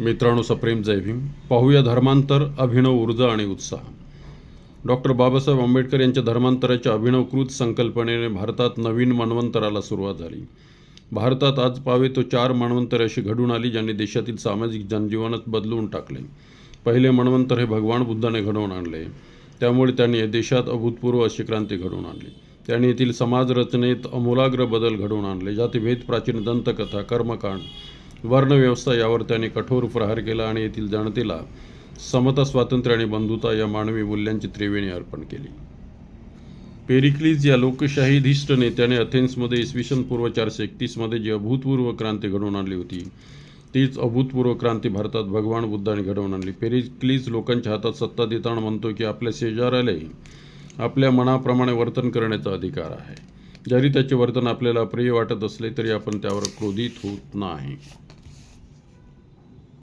मित्रांनो सप्रेम जय भीम. पाहूया धर्मांतर अभिनव ऊर्जा आणि उत्साह. डॉक्टर बाबासाहेब आंबेडकर यांच्या धर्मांतराच्या अभिनवकृत संकल्पनेने भारतात नवीन मानवंतराला सुरुवात झाली. भारतात आज पावे तो चार मानवंतर अशी घडून आली ज्यांनी देशातील सामाजिक जनजीवनच बदलून टाकले. पहिले मानवंतर हे भगवान बुद्धाने घडवून आणले. त्यामुळे त्यांनी देशात अभूतपूर्व अशी क्रांती घडवून आणली. त्यांनी येथील समाज रचनेत अमूलाग्र बदल घडवून आणले जातीभेद प्राचीन दंतकथा कर्मकांड वर्णव्यवस्था यावर त्यांनी कठोर प्रहार केला आणि येथील जनतेला समता स्वातंत्र्य आणि बंधुता या मानवी मूल्यांची त्रिवेणी अर्पण केली. पेरिक्लीज या लोकशाहीधिष्ठ नेत्याने अथेन्समध्ये इसवी सन पूर्व चारशे एकतीसमध्ये जी अभूतपूर्व क्रांती घडवून आणली होती तीच अभूतपूर्व क्रांती भारतात भगवान बुद्धाने घडवून आणली. पेरिक्लीज लोकांच्या हातात सत्ता देताना म्हणतो की आपल्या शेजाऱ्यालाही आपल्या मनाप्रमाणे वर्तन करण्याचा अधिकार आहे. जरी त्याचे वर्तन आपल्याला अप्रिय वाटत असले तरी आपण त्यावर क्रोधित होत नाही.